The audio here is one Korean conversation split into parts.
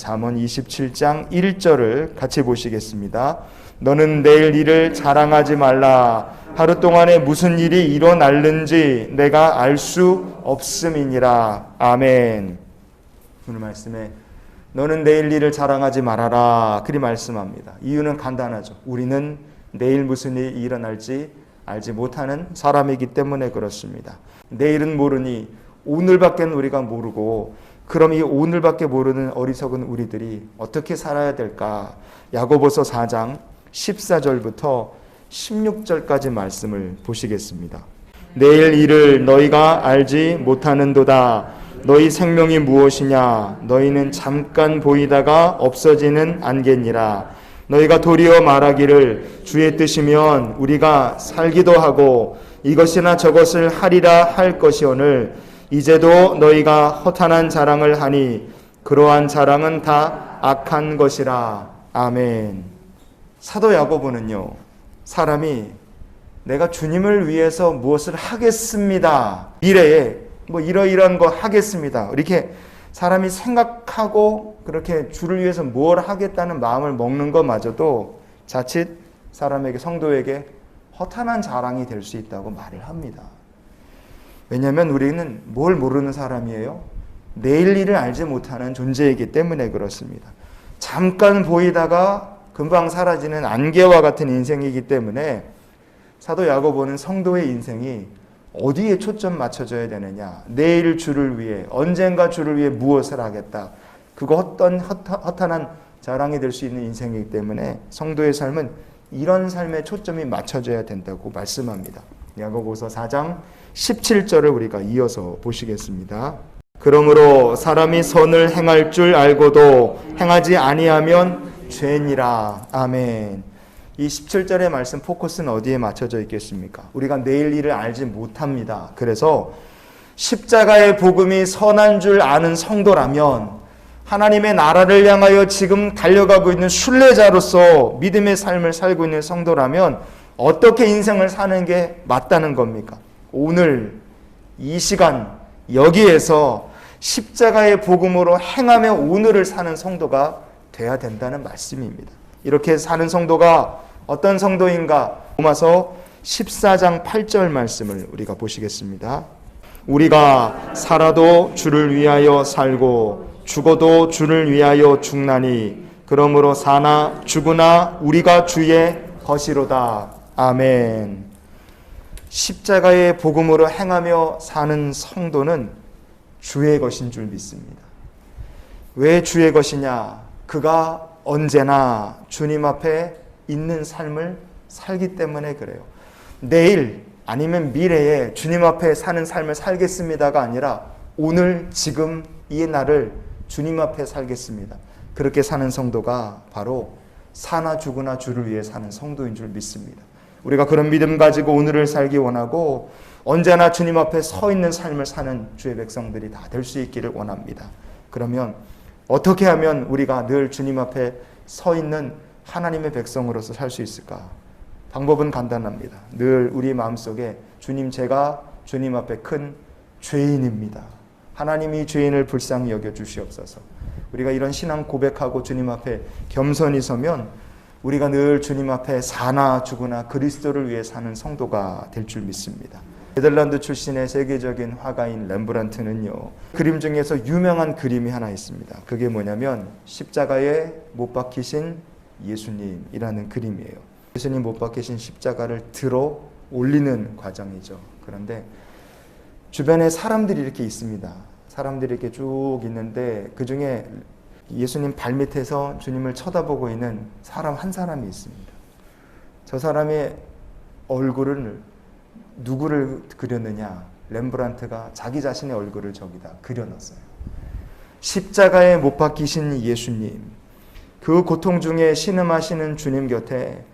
잠언 27장 1절을 같이 보시겠습니다. 너는 내일 일을 자랑하지 말라. 하루 동안에 무슨 일이 일어날는지 내가 알 수 없음이니라. 아멘. 오늘 말씀에 너는 내일 일을 자랑하지 말아라. 그리 말씀합니다. 이유는 간단하죠. 우리는 내일 무슨 일이 일어날지 알지 못하는 사람이기 때문에 그렇습니다. 내일은 모르니 오늘밖에 우리가 모르고 그럼 이 오늘밖에 모르는 어리석은 우리들이 어떻게 살아야 될까? 야고보서 4장 14절부터 16절까지 말씀을 보시겠습니다. 내일 일을 너희가 알지 못하는도다. 너희 생명이 무엇이냐? 너희는 잠깐 보이다가 없어지는 안개니라. 너희가 도리어 말하기를 주의 뜻이면 우리가 살기도 하고 이것이나 저것을 하리라 할 것이오늘 이제도 너희가 허탄한 자랑을 하니 그러한 자랑은 다 악한 것이라. 아멘. 사도 야고보는요. 사람이 내가 주님을 위해서 무엇을 하겠습니다. 미래에 뭐 이러이러한 거 하겠습니다. 이렇게 사람이 생각하고 그렇게 주를 위해서 뭘 하겠다는 마음을 먹는 것마저도 자칫 사람에게 성도에게 허탄한 자랑이 될 수 있다고 말을 합니다. 왜냐하면 우리는 뭘 모르는 사람이에요. 내일 일을 알지 못하는 존재이기 때문에 그렇습니다. 잠깐 보이다가 금방 사라지는 안개와 같은 인생이기 때문에 사도 야고보는 성도의 인생이 어디에 초점 맞춰져야 되느냐? 내일 주를 위해 언젠가 주를 위해 무엇을 하겠다. 그거 어떤 허탄한 자랑이 될 수 있는 인생이기 때문에 성도의 삶은 이런 삶에 초점이 맞춰져야 된다고 말씀합니다. 야고보서 4장 17절을 우리가 이어서 보시겠습니다. 그러므로 사람이 선을 행할 줄 알고도 행하지 아니하면 죄니라. 아멘. 이 17절의 말씀 포커스는 어디에 맞춰져 있겠습니까? 우리가 내일 일을 알지 못합니다. 그래서 십자가의 복음이 선한 줄 아는 성도라면 하나님의 나라를 향하여 지금 달려가고 있는 순례자로서 믿음의 삶을 살고 있는 성도라면 어떻게 인생을 사는 게 맞다는 겁니까? 오늘 이 시간 여기에서 십자가의 복음으로 행하며 오늘을 사는 성도가 돼야 된다는 말씀입니다. 이렇게 사는 성도가 어떤 성도인가? 로마서 14장 8절 말씀을 우리가 보시겠습니다. 우리가 살아도 주를 위하여 살고 죽어도 주를 위하여 죽나니 그러므로 사나 죽으나 우리가 주의 것이로다. 아멘. 십자가의 복음으로 행하며 사는 성도는 주의 것인 줄 믿습니다. 왜 주의 것이냐? 그가 언제나 주님 앞에 있는 삶을 살기 때문에 그래요. 내일 아니면 미래에 주님 앞에 사는 삶을 살겠습니다가 아니라 오늘 지금 이 날을 주님 앞에 살겠습니다. 그렇게 사는 성도가 바로 사나 죽으나 주를 위해 사는 성도인 줄 믿습니다. 우리가 그런 믿음 가지고 오늘을 살기 원하고 언제나 주님 앞에 서 있는 삶을 사는 주의 백성들이 다 될 수 있기를 원합니다. 그러면 어떻게 하면 우리가 늘 주님 앞에 서 있는 하나님의 백성으로서 살 수 있을까? 방법은 간단합니다. 늘 우리 마음속에 주님 제가 주님 앞에 큰 죄인입니다. 하나님이 죄인을 불쌍히 여겨 주시옵소서. 우리가 이런 신앙 고백하고 주님 앞에 겸손히 서면 우리가 늘 주님 앞에 사나 죽으나 그리스도를 위해 사는 성도가 될 줄 믿습니다. 네덜란드 출신의 세계적인 화가인 렘브란트는요. 그림 중에서 유명한 그림이 하나 있습니다. 그게 뭐냐면 십자가에 못 박히신 예수님이라는 그림이에요. 예수님 못 박히신 십자가를 들어 올리는 과정이죠. 그런데 주변에 사람들이 이렇게 있습니다. 사람들이 이렇게 쭉 있는데 그 중에 예수님 발밑에서 주님을 쳐다보고 있는 사람 한 사람이 있습니다. 저 사람의 얼굴을 누구를 그렸느냐? 렘브란트가 자기 자신의 얼굴을 저기다 그려놨어요. 십자가에 못 박히신 예수님, 그 고통 중에 신음하시는 주님 곁에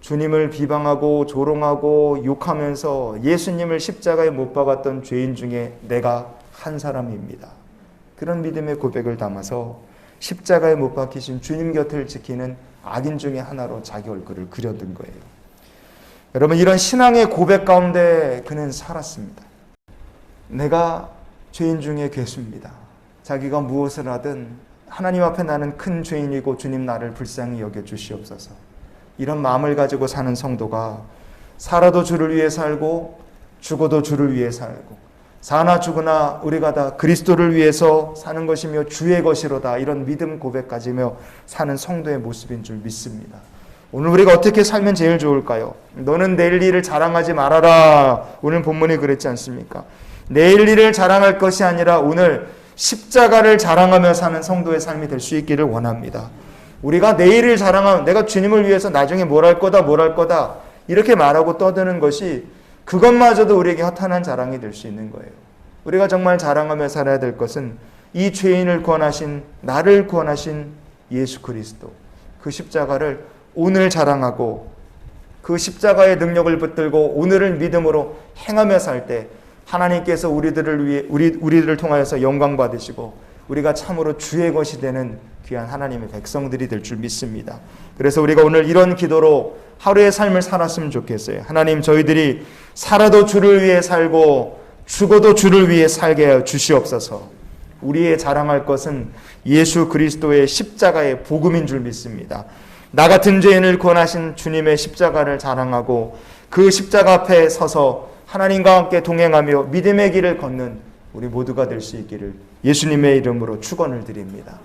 주님을 비방하고 조롱하고 욕하면서 예수님을 십자가에 못 박았던 죄인 중에 내가 한 사람입니다. 그런 믿음의 고백을 담아서 십자가에 못 박히신 주님 곁을 지키는 악인 중에 하나로 자기 얼굴을 그려둔 거예요. 여러분 이런 신앙의 고백 가운데 그는 살았습니다. 내가 죄인 중에 괴수입니다. 자기가 무엇을 하든 하나님 앞에 나는 큰 죄인이고 주님 나를 불쌍히 여겨 주시옵소서. 이런 마음을 가지고 사는 성도가 살아도 주를 위해 살고 죽어도 주를 위해 살고 사나 죽으나 우리가 다 그리스도를 위해서 사는 것이며 주의 것이로다 이런 믿음 고백 가지며 사는 성도의 모습인 줄 믿습니다. 오늘 우리가 어떻게 살면 제일 좋을까요? 너는 내일 일을 자랑하지 말아라. 오늘 본문이 그랬지 않습니까? 내일 일을 자랑할 것이 아니라 오늘 십자가를 자랑하며 사는 성도의 삶이 될 수 있기를 원합니다. 우리가 내일을 자랑하면 내가 주님을 위해서 나중에 뭘 할 거다, 뭘 할 거다 이렇게 말하고 떠드는 것이 그것마저도 우리에게 허탄한 자랑이 될 수 있는 거예요. 우리가 정말 자랑하며 살아야 될 것은 이 죄인을 구원하신 나를 구원하신 예수 그리스도 그 십자가를 오늘 자랑하고 그 십자가의 능력을 붙들고 오늘을 믿음으로 행하며 살 때 하나님께서 우리들을 위해 우리 우리들을 통하여서 영광 받으시고 우리가 참으로 주의 것이 되는 귀한 하나님의 백성들이 될 줄 믿습니다. 그래서 우리가 오늘 이런 기도로 하루의 삶을 살았으면 좋겠어요. 하나님 저희들이 살아도 주를 위해 살고 죽어도 주를 위해 살게 하여 주시옵소서. 우리의 자랑할 것은 예수 그리스도의 십자가의 복음인 줄 믿습니다. 나 같은 죄인을 구원하신 주님의 십자가를 자랑하고 그 십자가 앞에 서서 하나님과 함께 동행하며 믿음의 길을 걷는 우리 모두가 될 수 있기를 예수님의 이름으로 축원을 드립니다.